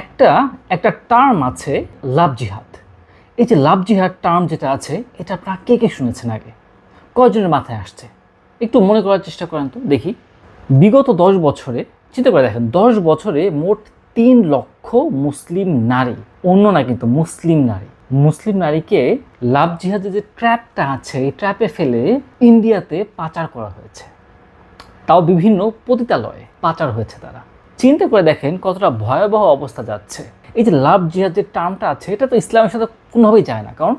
একটা একটা টার্ম আছে লাভ জিহাদ। এই যে লাভ জিহাদ টার্ম যেটা আছে, এটা আপনারা কে কে শুনেছেন আগে? কয়জনের মাথায় আসছে? একটু মনে করার চেষ্টা করেন তো, দেখি। বিগত দশ বছরে, চিন্তা করে দেখেন, দশ বছরে মোট তিন লক্ষ মুসলিম নারী, অন্য না কিন্তু মুসলিম নারী। মুসলিম নারীকে লাভ জিহাদের যে ট্র্যাপটা আছে, এই ট্র্যাপে ফেলে ইন্ডিয়াতে পাচার করা হয়েছে। তাও বিভিন্ন পতিতালয়ে পাচার হয়েছে তারা। চিন্তা করে দেখেন কতটা ভয়াবহ অবস্থা যাচ্ছে। এই যে লাভ জিহাদ যে টার্মটা আছে, এটা তো ইসলামের সাথে কোনোভাবেই যায় না। কারণ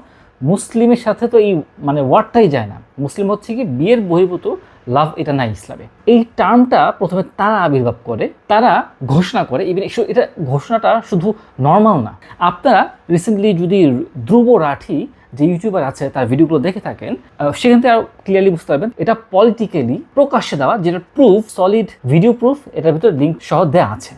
মুসলিমের সাথে তো এই মানে ওয়ার্ডটাই যায় না। মুসলিম হচ্ছে কি বিয়ের বহির্ভূত, লাভ এটা নাই ইসলামে। এই টার্মটা প্রথমে তারা আবির্ভাব করে, তারা ঘোষণা করে ইভেন এটা ঘোষণাটা শুধু নর্মাল না। আপনারা রিসেন্টলি যদি ধ্রুব রাঠি যে ইউটিউবার আছে, তার ভিডিওগুলো দেখে থাকেন সেখান থেকে আরও ক্লিয়ারলি বুঝতে পারবেন, এটা পলিটিক্যালি প্রকাশ্যে দেওয়া, যেটা প্রুফ সলিড ভিডিও প্রুফ এটার ভিতরে লিঙ্ক সহ দেওয়া আছে।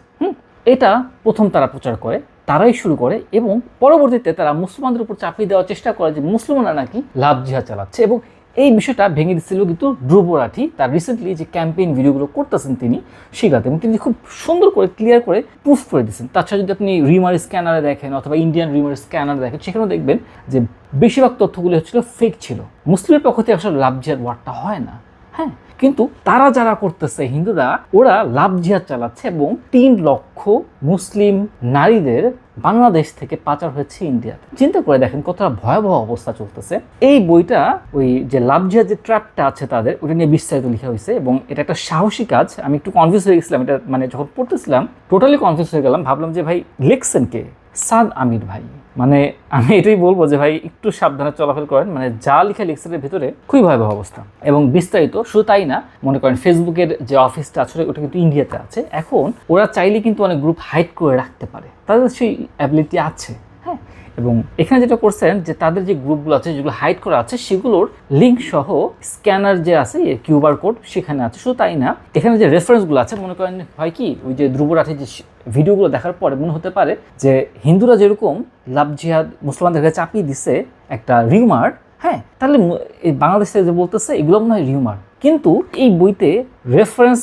এটা প্রথম তারা প্রচার করে, তারাই শুরু করে এবং পরবর্তীতে তারা মুসলমানদের উপর চাপিয়ে দেওয়ার চেষ্টা করে যে মুসলমানরা নাকি লাভ জিহা চালাচ্ছে এবং এই বিষয়টা ভেঙে দিচ্ছিল কিন্তু ধ্রুব রাঠি তার রিসেন্টলি যে ক্যাম্পেইন ভিডিওগুলো করতেছেন তিনি সেগুলোতে তিনি খুব সুন্দর করে ক্লিয়ার করে প্রুফ করে দিচ্ছেন তাছাড়া যদি আপনি রিমার স্ক্যানারে দেখেন অথবা ইন্ডিয়ান রিমার স্ক্যানার দেখেন, সেখানেও দেখবেন যে বেশিরভাগ তথ্যগুলো হচ্ছিল ফেক ছিল। মুসলিমের পক্ষ থেকে আসলে লাভ জিহাদ ওয়ার্ডটা হয় না। হ্যাঁ কিন্তু তারা যারা করতেছে হিন্দুরা, ওরা লাভ জিহাদ চালাচ্ছে এবং তিন লক্ষ মুসলিম নারীদের বাংলাদেশ থেকে পাচার হয়েছে ইন্ডিয়াতে। চিন্তা করে দেখেন কতটা ভয়াবহ অবস্থা চলতেছে। এই বইটা, ওই যে লাভ জিহাদ যে ট্র্যাপটা আছে তাদের, ওটা নিয়ে বিস্তারিত লেখা হয়েছে এবং এটা একটা সাহসী কাজ। আমি একটু কনফিউজ হয়ে গেছিলাম, এটা মানে যখন পড়তেছিলাম টোটালি কনফিউজ হয়ে গেলাম, ভাবলাম যে ভাই লিখছেন কে? সাদ আমির ভাই। মানে আমি এটাই বলব যে ভাই, একটু সাবধানে চলাফেরা করেন। মানে যা লিখা লিখছেনের ভিতরে খুবই ভয়াবহ অবস্থা। এবং বিস্তারিত শুধু তাই না, মনে করেন ফেসবুকের যে অফিসটা আছে, ওটা কিন্তু ইন্ডিয়াতে আছে। এখন ওরা চাইলে কিন্তু অনেক গ্রুপ হাইড করে রাখতে পারে। তাদের সেই অ্যাবিলিটি আছে। এবং এখানে যেটা করছেন যে তাদের যে গ্রুপগুলো আছে, যেগুলো হাইড করা আছে, সেগুলোর লিঙ্ক সহ স্ক্যানার যে আছে কিউবার কোড সেখানে আছে। শুধু তাই না, এখানে যে রেফারেন্সগুলো আছে, মনে করেন হয় কি, ওই যে ধ্রুবরাঠের যে ভিডিওগুলো দেখার পরে মনে হতে পারে যে হিন্দুরা যেরকম লাভ জিহাদ মুসলমানদের কাছে চাপিয়ে দিছে একটা রিউমার হ্যাঁ তাহলে বাংলাদেশে যে বলতেছে, এগুলো মনে হয় রিউমার কিন্তু এই বইতে রেফারেন্স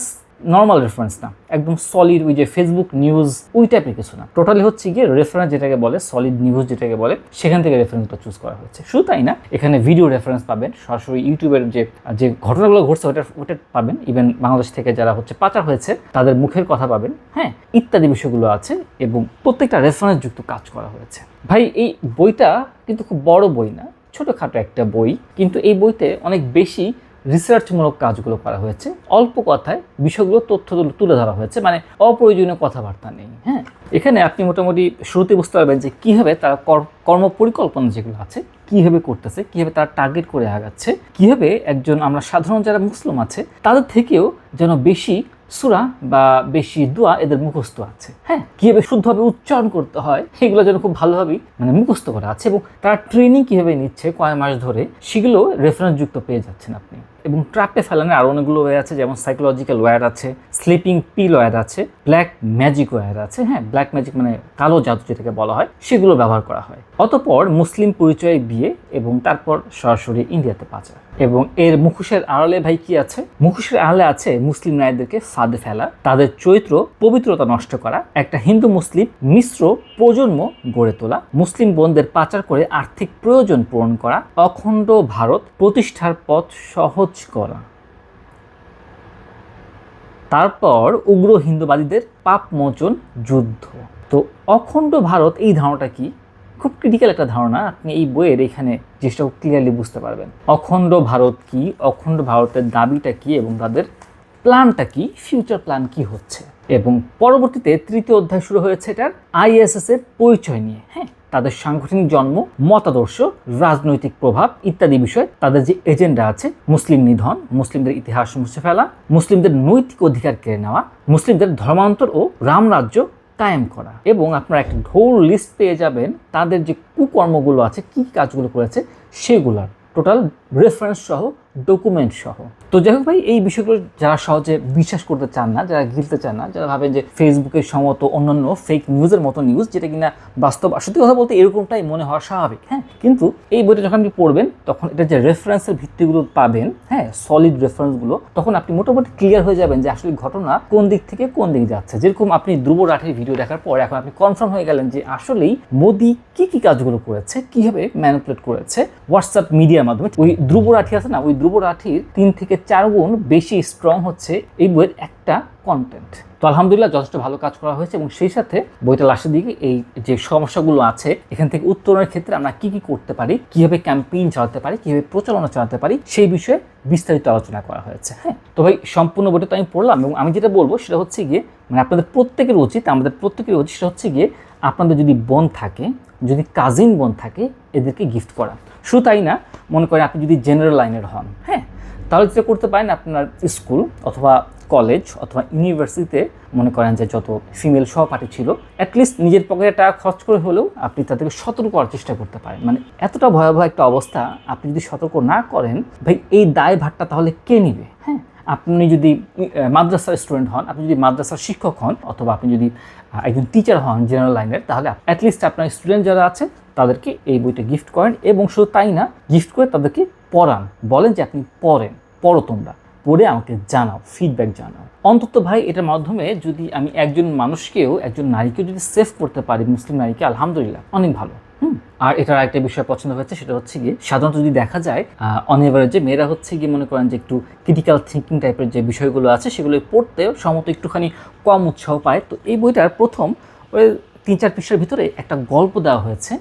নর্মাল রেফারেন্স না, একদম সলিড ওই যে ফেসবুক নিউজ ওই টাইপের কিছু না। টোটালি হচ্ছে গিয়ে রেফারেন্স যেটাকে বলে সলিড নিউজ যেটাকে বলে, সেখান থেকে রেফারেন্সটা চুজ করা হয়েছে। শুধু তাই না? এখানে ভিডিও রেফারেন্স পাবেন, সরাসরি ইউটিউবের যে যে ঘটনাগুলো ঘটছে ওটা ওটা পাবেন। ইভেন বাংলাদেশ থেকে যারা হচ্ছে পাচার হয়েছে, তাদের মুখের কথা পাবেন হ্যাঁ? ইত্যাদি বিষয়গুলো আছে এবং প্রত্যেকটা রেফারেন্স যুক্ত কাজ করা হয়েছে। ভাই, এই বইটা কিন্তু খুব বড় বই না, ছোটোখাটো একটা বই। কিন্তু এই বইতে অনেক বেশি রিসার্চমূলক কাজগুলো করা হয়েছে। অল্প কথায় বিষয়গুলো তথ্যগুলো তুলে ধরা হয়েছে মানে অপ্রয়োজনীয় কথাবার্তা নেই হ্যাঁ? এখানে আপনি মোটামুটি শুরুতে বুঝতে পারবেন যে কীভাবে তারা কর- কর্ম পরিকল্পনা যেগুলো আছে, কীভাবে করতেছে, কীভাবে তারা টার্গেট করে আগাচ্ছে, কীভাবে একজন আমরা সাধারণ যারা মুসলিম আছে, তাদের থেকেও যেন বেশি সুরা বা বেশি দোয়া এদের মুখস্থ আছে হ্যাঁ? কীভাবে শুদ্ধভাবে উচ্চারণ করতে হয় সেগুলো যেন খুব ভালোভাবেই মানে মুখস্থ করা আছে এবং তারা ট্রেনিং কীভাবে নিচ্ছে, কয় মাস ধরে, সেগুলো রেফারেন্স যুক্ত পেয়ে যাচ্ছেন আপনি। এবং ট্রাপে ফেলানোর আরও অনেকগুলো ওয়ে আছে, যেমন সাইকোলজিক্যাল ওয়্যার আছে স্লিপিং পিল ওয়্যার আছে ব্ল্যাক ম্যাজিক ওয়্যার আছে হ্যাঁ ব্ল্যাক ম্যাজিক মানে কালো জাদু যেটাকে বলা হয়, সেগুলো ব্যবহার করা হয়। অতপর মুসলিম পরিচয় বিয়ে এবং তারপর সরাসরি ইন্ডিয়াতে পাচার। এবং এর মুখোশের আড়ালে ভাই কি আছে? মুখোশের আড়ালে আছে মুসলিম নারীদেরকে ফাঁদে ফেলা, তাদের চরিত্র পবিত্রতা নষ্ট করা, একটা হিন্দু মুসলিম মিশ্র প্রজন্ম গড়ে তোলা, মুসলিম বোনদের পাচার করে আর্থিক প্রয়োজন পূরণ করা, অখণ্ড ভারত প্রতিষ্ঠার পথ সহজ করা। তারপর উগ্র হিন্দুবাদীদের পাপ মোচন যুদ্ধ। তো অখণ্ড ভারত এই ধারণাটা কি? খুব ক্রিটিক্যাল একটা ধারণা, আপনি এই বইয়ের এখানে জিনিসটা ক্লিয়ারলি বুঝতে পারবেন। অখণ্ড ভারত কি? অখণ্ড ভারতের দাবিটা কি? এবং তাদের প্ল্যানটা কি? ফিউচার প্ল্যান কি হচ্ছে? এবং পরবর্তীতে তৃতীয় অধ্যায় শুরু হয়েছে এটার আইএসএস এর পরিচয় নিয়ে। হ্যাঁ তাদের সাংগঠনিক জন্ম, মতাদর্শ, রাজনৈতিক প্রভাব ইত্যাদি বিষয় তাদের যে এজেন্ডা আছে, মুসলিম নিধন, মুসলিমদের ইতিহাস মুছে ফেলা, মুসলিমদের নৈতিক অধিকার কেড়ে নেওয়া, মুসলিমদের ধর্মান্তর ও রামরাজ্য কায়েম করা এবং আপনারা একটা ঢোল লিস্ট পেয়ে যাবেন তাদের যে কুকর্মগুলো আছে, কী কাজগুলো করেছে, সেগুলার টোটাল রেফারেন্স সহ ডকুমেন্ট সহ। তো যাই হোক ভাই, এই বিষয়গুলো যারা সহজে বিশ্বাস করতে চান না, যারা গিলতে চান না, যারা ভাবেন যে ফেসবুকের সমত অন্যান্য ফেক নিউজের মতো নিউজ যেটা কিনা বাস্তব সত্যি কথা বলতে এরকমটাই মনে হওয়া স্বাভাবিক হ্যাঁ? কিন্তু এই বইটা যখন আপনি পড়বেন, তখন এটা যে রেফারেন্সের ভিত্তিগুলো পাবেন হ্যাঁ সলিড রেফারেন্সগুলো তখন আপনি মোটামুটি ক্লিয়ার হয়ে যাবেন যে আসলে ঘটনা কোন দিক থেকে কোন দিক যাচ্ছে। যেরকম আপনি ধ্রুব রাঠের ভিডিও দেখার পর এখন আপনি কনফার্ম হয়ে গেলেন যে আসলেই মোদি কি কি কাজগুলো করেছে, কীভাবে ম্যানিপুলেট করেছে হোয়াটসঅ্যাপ মিডিয়ার মাধ্যমে, ওই ধ্রুব রাঠি আছে না, ওই ধ্রুব রাঠির তিন থেকে চার গুণ বেশি স্ট্রং হচ্ছে এই বইয়ের একটা কন্টেন্ট তো আলহামদুলিল্লাহ যথেষ্ট ভালো কাজ করা হয়েছে এবং সেই সাথে বইটা লাস্টের দিকে এই যে সমস্যাগুলো আছে, এখান থেকে উত্তরণের ক্ষেত্রে আমরা কি কি করতে পারি, কীভাবে ক্যাম্পেইন চালাতে পারি, কীভাবে প্রচারণা চালাতে পারি, সেই বিষয়ে বিস্তারিত আলোচনা করা হয়েছে। হ্যাঁ তো ভাই, সম্পূর্ণ বইটা তো আমি পড়লাম এবং আমি যেটা বলব সেটা হচ্ছে গিয়ে মানে আপনাদের প্রত্যেকের উচিত, আমাদের প্রত্যেকের উচিত হচ্ছে গিয়ে আপনাদের যদি বোন থাকে, যদি কাজিন বোন থাকে, এদেরকে গিফট করা। শুধু তাই না, মনে করেন আপনি যদি জেনারেল লাইনের হন হ্যাঁ? তাহলে যেটা করতে পারেন আপনার স্কুল অথবা কলেজ অথবা ইউনিভার্সিটিতে মনে করেন যে যত ফিমেল সহপাঠী ছিল অ্যাটলিস্ট নিজের পকেটে টাকা খরচ করে হলেও আপনি তাদেরকে সতর্ক করার চেষ্টা করতে পারেন। মানে এতটা ভয়াবহ একটা অবস্থা, আপনি যদি সতর্ক না করেন, ভাই, এই দায় ভারটা তাহলে কে নিবে হ্যাঁ? আপনি যদি মাদ্রাসার স্টুডেন্ট হন, আপনি যদি মাদ্রাসার শিক্ষক হন, অথবা আপনি যদি একজন টিচার হন জেনারেল লাইনের তাহলে অ্যাটলিস্ট আপনার স্টুডেন্ট যারা আছে তাদেরকে এই বইটা গিফট করেন এবং শুধু তাই না গিফট করে তাদেরকে পড়ান। বলেন যে আপনি পড়েন, পড়ো তোমরা। পড়ে আমাকে জানাও ফিডব্যাক জানাও। অন্তত ভাই, এটার মাধ্যমে যদি আমি একজন মানুষকেও, একজন নারীকেও যদি সেভ করতে পারি, মুসলিম নারীকে, আলহামদুলিল্লাহ, অনেক ভালো। আর এটার আরেকটা বিষয় পছন্দ হয়েছে, সেটা হচ্ছে গিয়ে সাধারণত যদি দেখা যায় অন এভারেজে মেয়েরা হচ্ছে গিয়ে মনে করেন যে একটু ক্রিটিক্যাল থিঙ্কিং টাইপের যে বিষয়গুলো আছে, সেগুলো পড়তে সমত একটুখানি কম উৎসাহ পায়। তো এই বইটার প্রথম ওই তিন চার পৃষ্ঠার ভিতরে একটা গল্প দেওয়া হয়েছে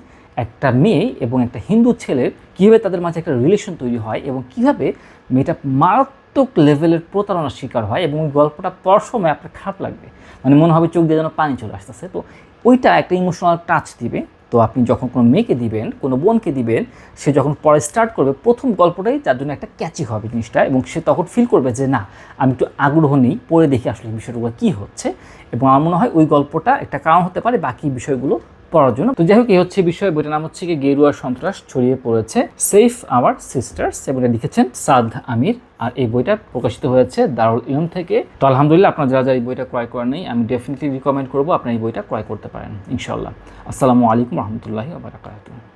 একটা মেয়ে এবং একটা হিন্দু ছেলের কীভাবে তাদের মাঝে একটা রিলেশন তৈরি হয় এবং কীভাবে মেয়েটা মারাত্মক লেভেলের প্রতারণার শিকার হয় এবং ওই গল্পটা পড়ার সময় আপনার খারাপ লাগবে। মানে মনে হবে চোখ দিয়ে যেন পানি চলে আসতেছে। তো ওইটা একটা ইমোশনাল টাচ দিবে। তো আপনি যখন কোনো মেয়েকে দিবেন, কোনো বোনকে দিবেন, সে যখন পরে স্টার্ট করবে, প্রথম গল্পটাই তার জন্য একটা ক্যাচি হবে জিনিসটা এবং সে তখন ফিল করবে যে না, আমি একটু আগ্রহ নেই, পড়ে দেখি আসলে বিষয়গুলো কী হচ্ছে এবং আমার মনে হয় ওই গল্পটা একটা কারণ হতে পারে বাকি বিষয়গুলো পড়ার জন্য। তো যাই হোক এই হচ্ছে বিষয়। বইটার নাম হচ্ছে কি, গেরুয়া সন্ত্রাস ছড়িয়ে পড়েছে। সেফ আওয়ার সিস্টার্স এবং লিখেছেন সাদ আমির। আর এই বইটা প্রকাশিত হয়েছে দারুল ইলম থেকে। তো আলহামদুলিল্লাহ, আপনারা যারা যারা এই বইটা ক্রয় করার নেই, আমি ডেফিনেটলি রিকমেন্ড করব। আপনারা এই বইটা ক্রয় করতে পারেন ইনশাল্লাহ আসসালামু আলাইকুম রহমতুল্লাহি